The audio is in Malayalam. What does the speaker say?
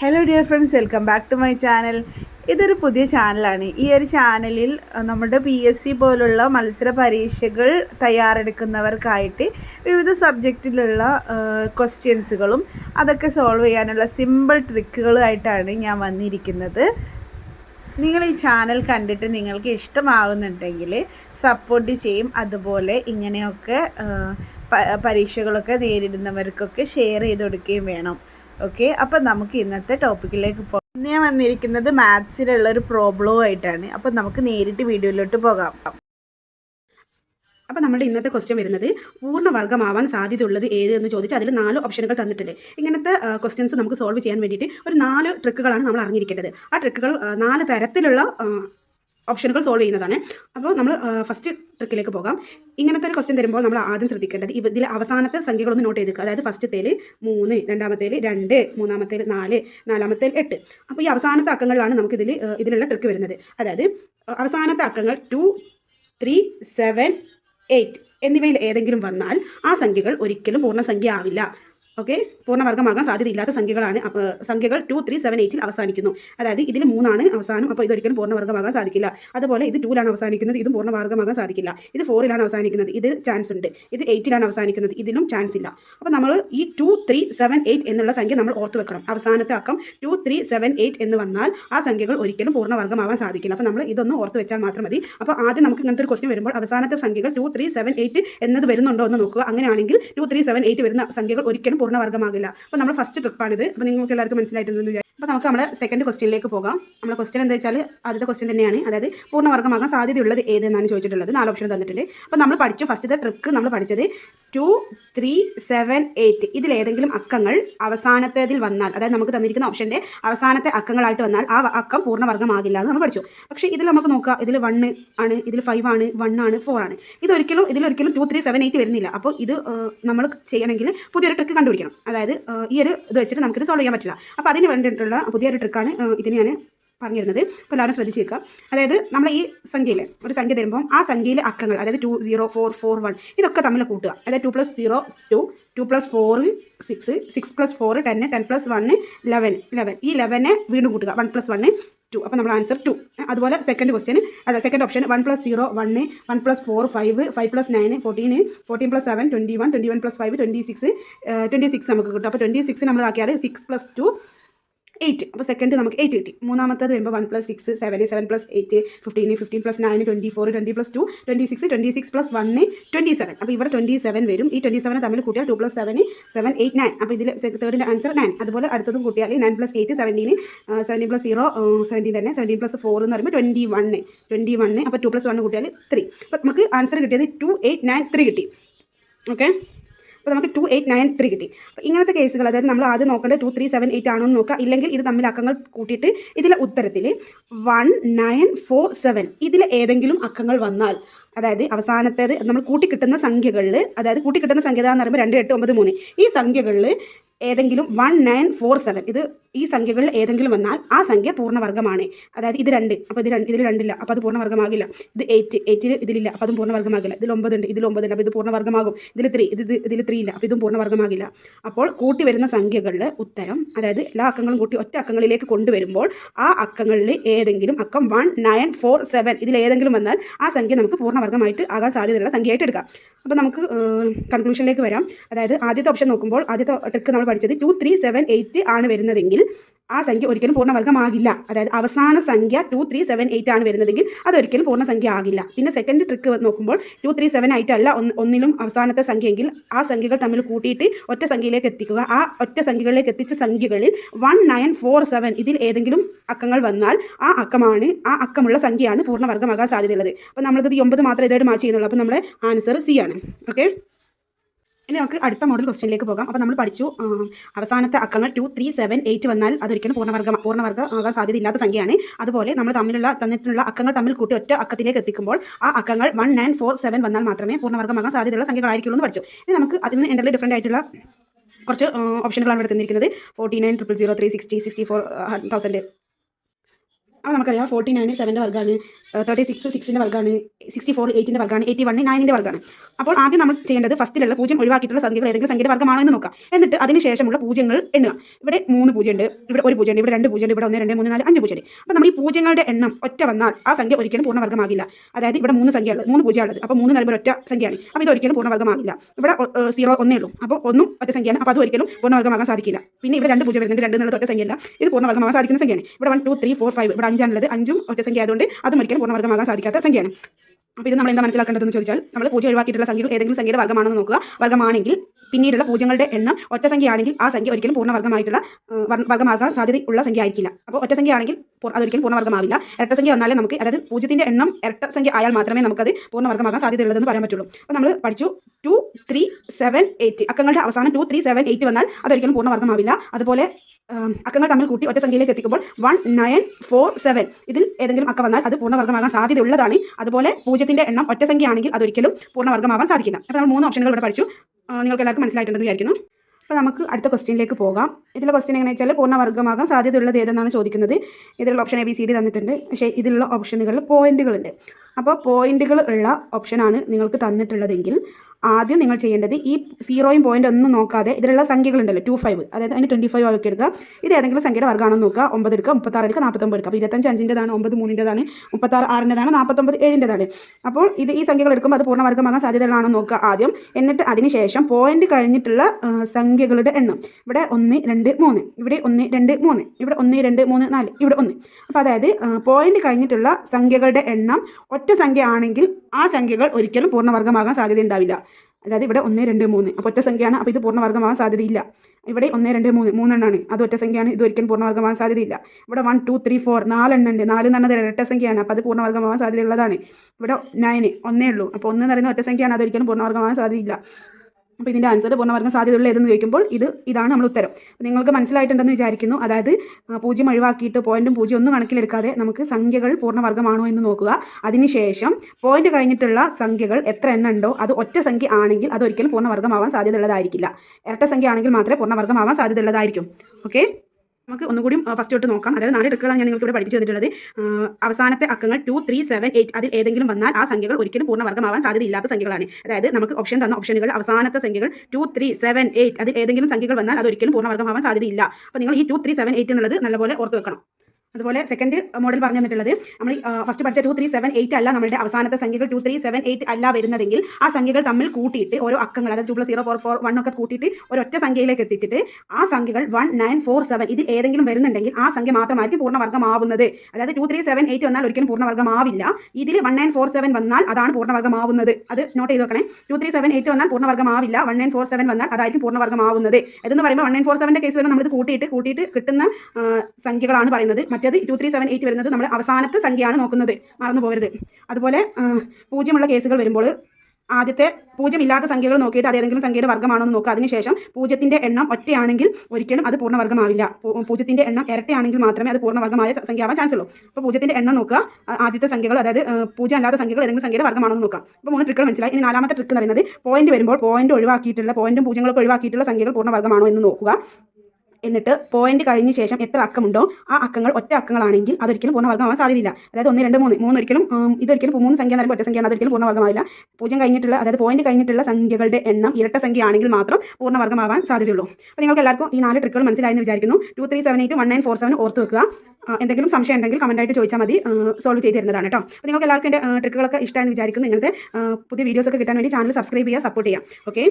Hello dear friends welcome back to my channel ഇതൊരു പുതിയ ചാനലാണ് ഈ ഒരു ചാനലിൽ നമ്മുടെ പി എസ് സി പോലുള്ള മത്സര പരീക്ഷകൾ തയ്യാറെടുക്കുന്നവർക്കായിട്ട് വിവിധ സബ്ജക്റ്റിലുള്ള ക്വസ്റ്റ്യൻസുകളും അതൊക്കെ സോൾവ് ചെയ്യാനുള്ള സിമ്പിൾ ട്രിക്കുകളുമായിട്ടാണ് ഞാൻ വന്നിരിക്കുന്നത്. നിങ്ങൾ ഈ ചാനൽ കണ്ടിട്ട് നിങ്ങൾക്ക് ഇഷ്ടമാവുന്നുണ്ടെങ്കിൽ സപ്പോർട്ട് ചെയ്യും. അതുപോലെ ഇങ്ങനെയൊക്കെ പരീക്ഷകളൊക്കെ നേരിടുന്നവർക്കൊക്കെ ഷെയർ ചെയ്ത് കൊടുക്കുകയും വേണം. ഓക്കെ അപ്പം നമുക്ക് ഇന്നത്തെ ടോപ്പിക്കിലേക്ക് പോകാം ഇന്ന് ഞാൻ വന്നിരിക്കുന്നത് മാത്സിലുള്ള ഒരു പ്രോബ്ലവും ആയിട്ടാണ്. അപ്പം നമുക്ക് നേരിട്ട് വീഡിയോയിലോട്ട് പോകാം. അപ്പോൾ നമ്മുടെ ഇന്നത്തെ ക്വസ്റ്റ്യൻ വരുന്നത് പൂർണവർഗമാവാൻ സാധ്യതയുള്ളത് ഏത് എന്ന് ചോദിച്ചാൽ അതിൽ നാല് ഓപ്ഷനുകൾ തന്നിട്ടുണ്ട്. ഇങ്ങനത്തെ ക്വസ്റ്റ്യൻസ് നമുക്ക് സോൾവ് ചെയ്യാൻ വേണ്ടിയിട്ട് ഒരു നാല് ട്രിക്കുകളാണ് നമ്മൾ അറിഞ്ഞിരിക്കേണ്ടത്. ആ ട്രിക്കുകൾ നാല് തരത്തിലുള്ള ഓപ്ഷനുകൾ സോൾവ് ചെയ്യുന്നതാണ്. അപ്പോൾ നമ്മൾ ഫസ്റ്റ് ട്രിക്കിലേക്ക് പോകാം. ഇങ്ങനത്തെ ഒരു ക്വസ്റ്റ്യൻ തരുമ്പോൾ നമ്മൾ ആദ്യം ശ്രദ്ധിക്കേണ്ടത് ഇതിൽ അവസാനത്തെ സംഖ്യകളൊന്ന് നോട്ട് ചെയ്തേക്കുക അതായത് ഫസ്റ്റ് ഫസ്റ്റത്തേൽ മൂന്ന് രണ്ടാമത്തേൽ രണ്ട് മൂന്നാമത്തേൽ നാല് നാലാമത്തേൽ എട്ട്. അപ്പോൾ ഈ അവസാനത്തെ അക്കങ്ങളിലാണ് നമുക്കിതിൽ ഇതിലുള്ള ട്രിക്ക് വരുന്നത്. അതായത് അവസാനത്തെ അക്കങ്ങൾ ടു ത്രീ സെവൻ എയ്റ്റ് എന്നിവയിൽ ഏതെങ്കിലും വന്നാൽ ആ സംഖ്യകൾ ഒരിക്കലും പൂർണസംഖ്യ ആവില്ല. ഓക്കെ? പൂർണവർഗമാകാൻ സാധ്യതയില്ലാത്ത സംഖ്യകളാണ്. അപ്പോൾ സംഖ്യകൾ ടു ത്രീ സെവൻ എയ്റ്റിൽ അവസാനിക്കുന്നു. അതായത് ഇതിൽ മൂന്നാണ് അവസാനം. അപ്പോൾ ഇതൊരിക്കലും പൂർണവർഗമാകാൻ സാധിക്കില്ല. അതുപോലെ ഇത് ടൂലാണ് അവസാനിക്കുന്നത്. ഇതും പൂർണവർഗമാകാൻ സാധിക്കില്ല. ഇത് ഫോറിലാണ് അവസാനിക്കുന്നത്. ഇത് ചാൻസ് ഉണ്ട്. ഇത് എയ്റ്റിലാണ് അവസാനിക്കുന്നത്. ഇതിലും ചാൻസ് ഇല്ല. അപ്പോൾ നമ്മൾ ഈ ടു ത്രീ സെവൻ എയ്റ്റ് എന്നുള്ള സംഖ്യ നമ്മൾ ഓർത്ത് വെക്കണം. അവസാനത്തെ അക്കം ടു ത്രീ സെവൻ എയ്റ്റ് എന്ന് വന്നാൽ ആ സംഖ്യകൾ ഒരിക്കലും പൂർണവർഗമാവാൻ സാധിക്കില്ല. അപ്പോൾ നമ്മൾ ഇതൊന്ന് ഓർത്ത് വെച്ചാൽ മാത്രം മതി. അപ്പോൾ ആദ്യം നമുക്ക് ഇങ്ങനത്തെ ഒരു ക്വസ്റ്റ്യൻ വരുമ്പോൾ അവസാനത്തെ സംഖ്യകൾ ടു ത്രീ സെവൻ എയ്റ്റ് എന്നത് വരുന്നുണ്ടോ എന്ന് നോക്കുക. അങ്ങനെയാണെങ്കിൽ ടു ത്രീ സെവൻ എയ്റ്റ് വരുന്ന സംഖ്യകൾ ഒരിക്കലും പൂർണവർഗമാകില്ല. അപ്പോൾ നമ്മൾ ഫസ്റ്റ് ട്രിപ്പാണിത് അപ്പോൾ നിങ്ങൾക്ക് എല്ലാവർക്കും മനസ്സിലായിട്ടുണ്ടെന്ന് അപ്പോൾ നമുക്ക് നമ്മൾ സെക്കൻഡ് ക്വസ്റ്റ്യനിലേക്ക് പോകാം. നമ്മൾ ക്വസ്റ്റ്യൻ എന്താ വെച്ചാൽ ആദ്യത്തെ ക്വസ്റ്റ്യൻ തന്നെയാണ്. അതായത് പൂർണവർഗമാകാൻ സാധ്യതയുള്ളത് ഏതെന്നാണ് ചോദിച്ചിട്ടുള്ളത്. നാല് ഓപ്ഷൻ തന്നിട്ടുണ്ട്. അപ്പോൾ നമ്മൾ പഠിച്ചു ഫസ്റ്റത്തെ ട്രിക്ക് നമ്മൾ പഠിച്ചത് ടു ത്രീ സെവൻ എയ്റ്റ് ഇതിലേതെങ്കിലും അക്കങ്ങൾ അവസാനത്തേതിൽ വന്നാൽ അതായത് നമുക്ക് തന്നിരിക്കുന്ന ഓപ്ഷന്റെ അവസാനത്തെ അക്കങ്ങളായിട്ട് വന്നാൽ ആ അക്കം പൂർണവർഗമാകില്ല എന്ന് നമ്മൾ പഠിച്ചു. പക്ഷേ ഇതിൽ നമുക്ക് നോക്കാം ഇതിൽ വണ്ണ് ആണ് ഇതിൽ ഫൈവ് ആണ് വൺ ആണ് ഫോർ ആണ്. ഇതൊരിക്കലും ഇതിലൊരിക്കലും ടു ത്രീ സെവൻ എയ്റ്റ് വരുന്നില്ല. അപ്പോൾ ഇത് നമ്മൾ ചെയ്യണമെങ്കിൽ പുതിയൊരു ട്രിക്ക് കണ്ടുപിടിക്കണം. അതായത് ഈ ഒരു ഇത് വെച്ചിട്ട് നമുക്കിത് സോൾവ് ചെയ്യാൻ പറ്റില്ല. അപ്പോൾ അതിന് വേണ്ടിയിട്ടുള്ള പുതിയൊരു ട്രിക്കാണ് ഇതിന് ഞാൻ പറഞ്ഞു തരുന്നത് അപ്പോൾ എല്ലാവരും ശ്രദ്ധിച്ച് വെക്കുക അതായത് നമ്മൾ ഈ സംഖ്യയിൽ ഒരു സംഖ്യ തരുമ്പോൾ ആ സംഖ്യയിലെ അക്കങ്ങൾ അതായത് two zero four four one ഇതൊക്കെ തമ്മിൽ കൂട്ടുക. അതായത് two plus zero two two plus four six six plus four ten ten plus one eleven eleven ഈ ലെവനെ വീണ്ടും കൂട്ടുക. വൺ പ്ലസ് വണ്ണ് ടു അപ്പോൾ നമ്മൾ ആൻസർ ടു അതുപോലെ സെക്കൻഡ് ക്വസ്റ്റ്യൻ അല്ല second option one plus zero one one plus four five five plus nine fourteen fourteen plus seven twenty one twenty one plus five twenty six twenty six നമുക്ക് കിട്ടും. അപ്പോൾ ട്വന്റി സിക്സ് നമ്മൾ ആക്കിയാൽ സിക്സ് പ്ലസ് ടു എയ്റ്റ് അപ്പോൾ സെക്കൻഡ് നമുക്ക് എയ്റ്റ് കിട്ടി. മൂന്നാമത്തത് വരുമ്പോൾ one plus six seven seven plus eight fifteen fifteen plus nine twenty four twenty plus two twenty six twenty six plus one twenty seven അപ്പോൾ ഇവിടെ ട്വന്റി സെവൻ വരും. ഈ ട്വന്റി സെവൻ തമ്മിൽ കൂട്ടിയാൽ two plus seven seven eight nine അപ്പോൾ ഇതിൽ തേർഡിന്റെ ആൻസർ നയൻ അതുപോലെ അടുത്തതും കൂട്ടിയാൽ nine plus eight seventeen seventeen plus zero seventeen തന്നെ. സെവന്റീൻ പ്ലസ് ഫോർ എന്ന് പറയുമ്പോൾ ട്വന്റി വണ്ണ് ട്വന്റി വണ്ണ് അപ്പോൾ ടു പ്ലസ് വൺ കൂട്ടിയാൽ ത്രീ അപ്പോൾ നമുക്ക് ആൻസർ കിട്ടിയത് ടു എയ്റ്റ് നയൻ ത്രീ കിട്ടി. ഓക്കെ അപ്പോൾ നമുക്ക് ടു എയ്റ്റ് നയൻ ത്രീ കിട്ടി. അപ്പോൾ ഇങ്ങനത്തെ കേസുകൾ അതായത് നമ്മൾ ആദ്യം നോക്കേണ്ടത് ടു ത്രീ സെവൻ എയ്റ്റ് ആണോ എന്ന് നോക്കുക. ഇല്ലെങ്കിൽ ഇത് തമ്മിൽ അക്കങ്ങൾ കൂട്ടിയിട്ട് ഇതിലെ ഉത്തരത്തിൽ വൺ നയൻ ഫോർ സെവൻ ഇതിൽ ഏതെങ്കിലും അക്കങ്ങൾ വന്നാൽ അതായത് അവസാനത്തേത് നമ്മൾ കൂട്ടിക്കിട്ടുന്ന സംഖ്യകളിൽ അതായത് കൂട്ടിക്കിട്ടുന്ന സംഖ്യ എന്ന് പറയുമ്പോൾ രണ്ട് എട്ട് ഒമ്പത് മൂന്ന്. ഈ സംഖ്യകളിൽ ഏതെങ്കിലും വൺ നയൻ ഫോർ സെവൻ ഇത് ഈ സംഖ്യകളിൽ ഏതെങ്കിലും വന്നാൽ ആ സംഖ്യ പൂർണവർഗമാണ്. അതായത് ഇത് രണ്ട്. അപ്പോൾ ഇത് രണ്ട് ഇതിൽ രണ്ടില്ല. അപ്പോൾ അത് പൂർണവർഗമാകില്ല. ഇത് എയ്റ്റ് എയ്റ്റിൽ ഇതിലില്ല. അപ്പോൾ അതും പൂർണവർഗമാകില്ല. ഇതിൽ ഒമ്പതുണ്ട് ഇതിൽ ഒമ്പതുണ്ട്. അപ്പോൾ ഇത് പൂർണവർഗമാകും. ഇതിൽ ത്രീ ഇത് ഇത് ഇതിൽ ത്രീ ഇല്ല. അപ്പോൾ ഇതും പൂർണവർഗമാകില്ല. അപ്പോൾ കൂട്ടി വരുന്ന സംഖ്യകളിൽ ഉത്തരം അതായത് എല്ലാ അക്കങ്ങളും കൂട്ടി ഒറ്റ അക്കങ്ങളിലേക്ക് കൊണ്ടുവരുമ്പോൾ ആ അക്കങ്ങളിൽ ഏതെങ്കിലും അക്കം വൺ നയൻ ഫോർ സെവൻ ഇതിൽ ഏതെങ്കിലും വന്നാൽ ആ സംഖ്യ നമുക്ക് പൂർണവർഗമായിട്ട് ആകാൻ സാധ്യതയുള്ള സംഖ്യയായിട്ട് എടുക്കാം. അപ്പോൾ നമുക്ക് കൺക്ലൂഷനിലേക്ക് വരാം. അതായത് ആദ്യത്തെ ഓപ്ഷൻ നോക്കുമ്പോൾ ആദ്യത്തെ ട്രിക്ക് നമ്മൾ പഠിച്ചത് ടു ത്രീ സെവൻ എയ്റ്റ് ആണ് വരുന്നതെങ്കിൽ ആ സംഖ്യ ഒരിക്കലും പൂർണവർഗമാകില്ല. അതായത് അവസാന സംഖ്യ ടു ത്രീ സെവൻ എയ്റ്റ് ആണ് വരുന്നതെങ്കിൽ അതൊരിക്കലും പൂർണസംഖ്യ ആകില്ല പിന്നെ സെക്കൻഡ് ട്രിക്ക് നോക്കുമ്പോൾ ടു ത്രീ സെവൻ എയ്റ്റ് അല്ല ഒന്ന് ഒന്നിലും അവസാനത്തെ സംഖ്യയെങ്കിൽ ആ സംഖ്യകൾ തമ്മിൽ കൂട്ടിയിട്ട് ഒറ്റ സംഖ്യയിലേക്ക് എത്തിക്കുക. ആ ഒറ്റ സംഖ്യകളിലേക്ക് എത്തിച്ച സംഖ്യകളിൽ വൺ നയൻ ഫോർ സെവൻ ഇതിൽ ഏതെങ്കിലും അക്കങ്ങൾ വന്നാൽ ആ അക്കമാണ് ആ അക്കമുള്ള സംഖ്യയാണ് പൂർണവർഗമാകാൻ സാധ്യതയുള്ളത്. അപ്പോൾ നമ്മളിത് ഈ ഒമ്പത് മാത്രമേ ഇതായിട്ട് മാച്ച് ചെയ്യുന്നുള്ളൂ. അപ്പോൾ നമ്മുടെ ആൻസർ സി ആണ്. ഓക്കെ ഇനി നമുക്ക് അടുത്ത മോഡൽ ക്വസ്റ്റ്യനിലേക്ക് പോകാം. അപ്പോൾ നമ്മൾ പഠിച്ചു അവസാനത്തെ അക്കങ്ങൾ ടു ത്രീ സെവൻ എയ്റ്റ് വന്നാൽ അതൊരിക്കലും പൂർണവർഗ പൂർണവർഗ ആകാൻ സാധ്യതയില്ലാത്ത സംഖ്യയാണ്. അതുപോലെ നമ്മൾ തമ്മിലുള്ള തന്നിട്ടുള്ള അക്കങ്ങൾ തമ്മിൽ കൂട്ടി ഒറ്റ അക്കത്തിലേക്ക് എത്തിക്കുമ്പോൾ ആ അക്കങ്ങൾ വൺ നയൻ ഫോർ സെവൻ വന്നാൽ മാത്രമേ പൂർണവർഗമാകാൻ സാധ്യതയുള്ള സംഖ്യകളായിരിക്കുള്ളൂ എന്ന് പഠിച്ചു. ഇനി നമുക്ക് അതിൽ നിന്ന് എന്റെ ഡിഫറന്റ് ആയിട്ടുള്ള കുറച്ച് ഓപ്ഷനുകളാണ് ഇവിടെ തന്നിരിക്കുന്നത്. Forty nine triple zero three sixty sixty four thousand അപ്പോൾ നമുക്കറിയാം ഫോർട്ടി നയൻ സെവന്റെ വർഗമാണ് തേർട്ടി സിക്സ് സിക്സിന്റെ വർഗമാണ് സിക്സ്റ്റി ഫോർ എയ്റ്റിന്റെ വർഗമാണ് എയ്റ്റി വൺ നയനിന്റെ വർഗമാണ്. അപ്പോൾ ആദ്യം നമ്മൾ ചെയ്യേണ്ടത് ഫസ്റ്റിലുള്ള പൂജ്യം ഒഴിവാക്കിയിട്ടുള്ള സംഖ്യകൾ ഏതെങ്കിലും സംഖ്യയുടെ വർഗമാണോ എന്ന് നോക്കാം. എന്നിട്ട് അതിന് ശേഷമുള്ള പൂജ്യങ്ങൾ എണ്ണുക. ഇവിടെ മൂന്ന് പൂജ്യമുണ്ട് ഇവിടെ ഒരു പൂജ്യമുണ്ട് ഇവിടെ രണ്ട് പൂജ്യമുണ്ട് ഇവിടെ ഒന്ന് രണ്ട് മൂന്ന് നാല് അഞ്ച് പൂജ്യമുണ്ട്. അപ്പോൾ നമ്മൾ ഈ പൂജ്യങ്ങളുടെ എണ്ണം ഒറ്റ വന്നാൽ ആ സംഖ്യ ഒരിക്കലും പൂർണവർഗമാകില്ല. അതായത് ഇവിടെ മൂന്ന് സംഖ്യ മൂന്ന് പൂജ്യം ഉള്ളത് അപ്പോൾ മൂന്ന് നൽകുമ്പോൾ ഒറ്റ സംഖ്യയാണ്. അപ്പോൾ ഇത് ഒരിക്കലും പൂർണവർഗമാകില്ല. ഇവിടെ സീറോ ഒന്നേ ഉള്ളൂ. അപ്പോൾ ഒന്നും ഒറ്റ സംഖ്യയാണ്. അപ്പോൾ അത് ഒരിക്കലും പൂർണവർഗമാകാൻ സാധിക്കില്ല. പിന്നെ ഇവിടെ രണ്ട് പൂജ്യം വരുന്നുണ്ട് രണ്ട് എന്നുള്ള ഒറ്റ സംഖ്യയല്ല. ഇത് പൂർണവർഗമാകാൻ സാധിക്കുന്ന സംഖ്യയാണ്. ഇവിടെ one two three four five ഇവിടെ അഞ്ചാണുള്ളത്. അഞ്ചും ഒറ്റ സംഖ്യ ആയതുകൊണ്ട് അതും ഒരിക്കലും പൂർണവർഗമാകാൻ സാധിക്കാത്ത സംഖ്യയാണ്. അപ്പോൾ ഇത് നമ്മൾ എന്താ മനസ്സിലാക്കേണ്ടതെന്ന് ചോദിച്ചാൽ നമ്മൾ പൂജ ഒഴിവാക്കിയിട്ടുള്ള സംഖ്യകൾ ഏതെങ്കിലും സംഖ്യയുടെ വർഗമാണെന്ന് നോക്കുക. വർഗമാണെങ്കിൽ പിന്നീടുള്ള പൂജ്യങ്ങളുടെ എണ്ണം ഒറ്റ സംഖ്യയാണെങ്കിൽ ആ സംഖ്യ ഒരിക്കലും പൂർണവർഗമായിട്ടുള്ള വർഗമാകാൻ സാധ്യതയുള്ള സംഖ്യ ആയിരിക്കില്ല അപ്പോൾ ഒറ്റ സംഖ്യ ആണെങ്കിൽ പൂർ- അതൊരിക്കലും പൂർണവർഗമാവില്ല. ഇരട്ട സംഖ്യ വന്നാലേ നമുക്ക് അതായത് പൂജ്യത്തിന്റെ എണ്ണം ഇരട്ട സംഖ്യ ആയാൽ മാത്രമേ നമുക്കത് പൂർണവർഗമാകാൻ സാധ്യതയുള്ളതെന്ന് പറയാൻ പറ്റുള്ളൂ. അപ്പോൾ നമ്മൾ പഠിച്ചു. Two three seven eight. അക്കങ്ങളുടെ അവസാനം ടു ത്രീ സെവൻ എയ്റ്റ് വന്നാൽ അതൊരിക്കലും പൂർണവർഗമാവില്ല. അതുപോലെ അക്കങ്ങൾ തമ്മിൽ കൂട്ടി ഒറ്റ സംഖ്യയിലേക്ക് എത്തിക്കുമ്പോൾ വൺ നയൻ ഫോർ സെവൻ ഇതിൽ ഏതെങ്കിലും അക്ക വന്നാൽ അത് പൂർണവർഗമാകാൻ സാധ്യതയുള്ളതാണ്. അതുപോലെ പൂജ്യത്തിന്റെ എണ്ണം ഒറ്റ സംഖ്യ ആണെങ്കിൽ അതൊരിക്കലും പൂർണവർഗമാകാൻ സാധിക്കില്ല. അപ്പോൾ നമ്മൾ മൂന്ന് ഓപ്ഷനുകൾ ഇവിടെ പഠിച്ചു. നിങ്ങൾക്ക് എല്ലാവർക്കും മനസ്സിലായിട്ടുണ്ടെന്ന് വിചാരിക്കുന്നു. അപ്പോൾ നമുക്ക് അടുത്ത ക്വസ്റ്റ്യനിലേക്ക് പോകാം. ഇതിലെ ക്വസ്റ്റ്യൻ എങ്ങനെ വെച്ചാൽ പൂർണവർഗമാകാൻ സാധ്യതയുള്ളത് ഏതെന്നാണ് ചോദിക്കുന്നത്. ഇതിലുള്ള option A B C D തന്നിട്ടുണ്ട്. പക്ഷേ ഇതിലുള്ള ഓപ്ഷനുകളിൽ പോയിന്റുകളുണ്ട് അപ്പോൾ പോയിന്റുകൾ ഉള്ള ഓപ്ഷനാണ് നിങ്ങൾക്ക് തന്നിട്ടുള്ളതെങ്കിൽ ആദ്യം നിങ്ങൾ ചെയ്യേണ്ടത് ഈ സീറോയും പോയിന്റ് ഒന്നും നോക്കാതെ ഇതിലുള്ള സംഖ്യകളുണ്ടല്ലോ ടു ഫൈവ് അതായത് അതിന് ട്വന്റി ഫൈവ് ഒക്കെ എടുക്കുക. ഇത് ഏതെങ്കിലും സംഖ്യയുടെ വർഗമാണെന്ന് നോക്കുക. ഒമ്പത് എടുക്കുക മുപ്പത്താറ് എടുക്കുക നാൽപ്പത്തൊമ്പത് എടുക്കുക. അപ്പോൾ ഇരുപത്തഞ്ച് അഞ്ചിന്റെതാണ് ഒമ്പത് മൂന്നിന്റെതാണ് മുപ്പത്താറ് ആറിന്റെതാണ് നാൽപ്പത്തൊമ്പത് ഏഴിന്റെതാണ്. അപ്പോൾ ഇത് ഈ സംഖ്യകൾ എടുക്കുമ്പോൾ അത് പൂർണവർഗമാകാൻ സാധ്യതകളാണെന്ന് നോക്കുക ആദ്യം. എന്നിട്ട് അതിനുശേഷം പോയിന്റ് കഴിഞ്ഞിട്ടുള്ള സംഖ്യകളുടെ എണ്ണം. ഇവിടെ ഒന്ന് രണ്ട് മൂന്ന്. ഇവിടെ ഒന്ന് രണ്ട് മൂന്ന്. ഇവിടെ ഒന്ന് രണ്ട് മൂന്ന് നാല്. ഇവിടെ ഒന്ന്. അപ്പോൾ അതായത് പോയിന്റ് കഴിഞ്ഞിട്ടുള്ള സംഖ്യകളുടെ എണ്ണം ഒറ്റ സംഖ്യ ആണെങ്കിൽ ആ സംഖ്യകൾ ഒരിക്കലും പൂർണവർഗമാകാൻ സാധ്യത ഉണ്ടാവില്ല അതായത് ഇവിടെ ഒന്ന് രണ്ട് മൂന്ന്. അപ്പോൾ ഒറ്റ സംഖ്യയാണ്. അപ്പോൾ ഇത് പൂർണവർഗമാകാൻ സാധ്യതയില്ല. ഇവിടെ ഒന്ന് രണ്ട് മൂന്ന് മൂന്നെണ്ണമാണ് അത് ഒറ്റ സംഖ്യയാണ്. ഇത് ഒരിക്കലും പൂർണവർഗമാകാൻ സാധ്യതയില്ല. ഇവിടെ വൺ ടു ത്രീ ഫോർ നാലെണ്ണം ഉണ്ട് നാല് എന്ന് പറഞ്ഞത് ഇരട്ട സംഖ്യയാണ്. അപ്പോൾ അത് പൂർണവർഗമാകാൻ സാധ്യതയുള്ളതാണ്. ഇവിടെ നയന് ഒന്നേ ഉള്ളൂ. അപ്പോൾ ഒന്ന് എന്ന് പറയുന്ന ഒറ്റ സംഖ്യയാണ്. അതൊരിക്കലും പൂർണവർഗമാകാൻ സാധ്യതയില്ല. അപ്പോൾ ഇതിന്റെ ആൻസർ പൂർണവർഗം സാധ്യതയുള്ള ഏതെന്ന് ചോദിക്കുമ്പോൾ ഇത് ഇതാണ് നമ്മൾ ഉത്തരം. നിങ്ങൾക്ക് മനസ്സിലായിട്ടുണ്ടെന്ന് വിചാരിക്കുന്നു. അതായത് പൂജ്യം ഒഴിവാക്കിയിട്ട് പോയിന്റും പൂജ്യം ഒന്നും കണക്കിലെടുക്കാതെ നമുക്ക് സംഖ്യകൾ പൂർണവർഗമാണോ എന്ന് നോക്കുക. അതിനുശേഷം പോയിന്റ് കഴിഞ്ഞിട്ടുള്ള സംഖ്യകൾ എത്ര എണ്ണം ഉണ്ടോ അത് ഒറ്റ സംഖ്യ ആണെങ്കിൽ അത് ഒരിക്കലും പൂർണവർഗമാവാൻ സാധ്യതയുള്ളതായിരിക്കില്ല. ഇരട്ട സംഖ്യ ആണെങ്കിൽ മാത്രമേ പൂർണവർഗമാവാൻ സാധ്യതയുള്ളതായിരിക്കും. ഓക്കെ നമുക്ക് ഒന്നുകൂടി ഫസ്റ്റ് തൊട്ട് നോക്കാം. അതായത് നാല് ട്രിക്കുകളാണ് ഞാൻ നിങ്ങൾക്ക് ഇവിടെ പഠിപ്പിച്ചു തന്നിട്ടുള്ളത്. അവസാനത്തെ അക്കങ്ങൾ ടു ത്രീ സെവൻ എയ്റ്റ് അതിൽ ഏതെങ്കിലും വന്നാൽ ആ സംഖ്യകൾ ഒരിക്കലും പൂർണവർഗമാവാൻ സാധ്യതയില്ലാത്ത സംഖ്യകളാണ്. അതായത് നമുക്ക് ഓപ്ഷൻ തന്ന ഓപ്ഷനുകൾ അവസാനത്തെ സംഖ്യകൾ ടു ത്രീ സെവൻ എയ്റ്റ് അതിൽ ഏതെങ്കിലും സംഖ്യകൾ വന്നാൽ അത് ഒരിക്കലും പൂർണവർഗമാവാൻ സാധ്യതയില്ല. അപ്പോൾ നിങ്ങൾ ഈ ടു ത്രീ സെവൻ എയ്റ്റ് എന്നുള്ളത് നല്ലപോലെ ഓർത്ത് വെക്കണം. അതുപോലെ സെക്കൻഡ് മോഡൽ പറഞ്ഞു തന്നിട്ടുള്ളത് നമ്മൾ ഫസ്റ്റ് പഠിച്ച ടു ത്രീ സെവൻ എയ്റ്റ് അല്ല നമ്മുടെ അവസാനത്തെ സംഖ്യകൾ ടു ത്രീ സെവൻ എയ്റ്റ് അല്ല വരുന്നതെങ്കിൽ ആ സംഖ്യകൾ തമ്മിൽ കൂട്ടിയിട്ട് ഓരോ അക്കങ്ങൾ അതായത് two plus zero four four one ഒക്കെ കൂട്ടിയിട്ട് ഒരൊറ്റ സംഖ്യയിലേക്ക് എത്തിച്ചിട്ട് ആ സംഖ്യകൾ വൺ നയൻ ഫോർ സെവൻ ഇതിൽ ഏതെങ്കിലും വരുന്നുണ്ടെങ്കിൽ ആ സംഖ്യ മാത്രമായിരിക്കും പൂർണവർഗമാവുന്നത്. അതായത് ടു ത്രീ സെവൻ എയ്റ്റ് വന്നാൽ ഒരിക്കലും പൂർണവർഗമാവില്ല. ഇതിൽ വൺ നയൻ ഫോർ സെവൻ വന്നാൽ അതാണ് പൂർണവർഗമാവുന്നത്. അത് നോട്ട് ചെയ്ത് വെക്കണേ. ടു ത്രീ സെവൻ എയ്റ്റ് വന്നാൽ പൂർണവർഗമാവില്ല. വൺ നയൻ ഫോർ സെവൻ വന്നാൽ അതായിരിക്കും പൂർണവർഗമാവുന്നത്. എന്ന് പറയുമ്പോൾ വൺ നയൻ ഫോർ സെവന്റെ കേസ് വരുമ്പോൾ നമ്മളിത് കൂട്ടിയിട്ട് കൂട്ടിയിട്ട് കിട്ടുന്ന സംഖ്യകളാണ് പറയുന്നത്. മറ്റേത് ടു ത്രീ സെവൻ എയ്റ്റ് വരുന്നത് നമ്മൾ അവസാനത്തെ സംഖ്യയാണ് നോക്കുന്നത്. മറന്നു പോകരുത്. അതുപോലെ പൂജ്യമുള്ള കേസുകൾ വരുമ്പോൾ ആദ്യത്തെ പൂജ്യമില്ലാത്ത സംഖ്യകൾ നോക്കിയിട്ട് അത് ഏതെങ്കിലും സംഖ്യയുടെ വർഗമാണോ എന്ന് നോക്കുക. അതിനുശേഷം പൂജ്യത്തിന്റെ എണ്ണം ഒറ്റയാണെങ്കിൽ ഒരിക്കലും അത് പൂർണവർഗമാവില്ല. പൂജ്യത്തിന്റെ എണ്ണം ഇരട്ടയാണെങ്കിൽ മാത്രമേ അത് പൂർണവർഗമായ സംഖ്യ ആവാൻ ചാൻസ് ഉള്ളൂ അപ്പോൾ പൂജ്യത്തിന്റെ എണ്ണം നോക്കുക. ആദ്യത്തെ സംഖ്യകൾ അതായത് പൂജ്യം അല്ലാത്ത സംഖ്യകൾ ഏതെങ്കിലും സംഖ്യയുടെ വർഗമാണോ എന്ന് നോക്കാം അപ്പോൾ മൂന്ന് ട്രിക്കുകൾ മനസ്സിലായി. ഇനി നാലാമത്തെ ട്രിക്ക് എന്ന് പറയുന്നത് പോയിന്റ് വരുമ്പോൾ പോയിന്റ് ഒഴിവാക്കിയിട്ടുള്ള പോയിന്റും പൂജ്യങ്ങളൊക്കെ ഒഴിവാക്കിയിട്ടുള്ള സംഖ്യകൾ പൂർണവർഗമാണോ എന്ന് നോക്കുക. എന്നിട്ട് പോയിന്റ് കഴിഞ്ഞ ശേഷം എത്ര അക്കമുണ്ടോ ആ അക്കങ്ങൾ ഒറ്റ അക്കങ്ങളാണെങ്കിൽ അതൊരിക്കലും പൂർണവർഗമാവാൻ സാധ്യതയില്ല. അതായത് ഒന്ന് രണ്ട് മൂന്ന് മൂന്ന് ഒരിക്കലും ഉം, ഇതൊരിക്കലും മൂന്ന് സംഖ്യ എന്ന് ഒറ്റ സംഖ്യ അതൊരിക്കലും പൂർണവർഗമാവില്ല. പൂജ്യം കഴിഞ്ഞിട്ടുള്ള അതായത് പോയിന്റ് കഴിഞ്ഞിട്ടുള്ള സംഖ്യകളുടെ എണ്ണം ഇരട്ട സംഖ്യ ആണെങ്കിൽ മാത്രം പൂർണവർഗമാവാൻ സാധ്യതയുള്ളൂ. അപ്പോൾ നിങ്ങൾക്ക് എല്ലാവർക്കും ഈ നാല് ട്രിക്കുകൾ മനസ്സിലായെന്ന് വിചാരിക്കുന്നു. Two three seven eight one nine four seven ഓർത്ത് വെക്കുക. എന്തെങ്കിലും സംശയം ഉണ്ടെങ്കിൽ കമന്റായിട്ട് ചോദിച്ചാൽ മതി. സോൾവ് ചെയ്ത് തരുന്നതാണ് കേട്ടോ അപ്പോൾ നിങ്ങൾക്ക് എല്ലാവർക്കും എന്റെ ട്രിക്കുകളൊക്കെ ഇഷ്ടമായെന്ന് വിചാരിക്കുന്നു. ഇങ്ങനത്തെ പുതിയ വീഡിയോസൊക്കെ കിട്ടാൻ വേണ്ടി ചാനൽ സബ്സ്ക്രൈബ് ചെയ്യുക സപ്പോർട്ട് ചെയ്യാം ഓക്കെ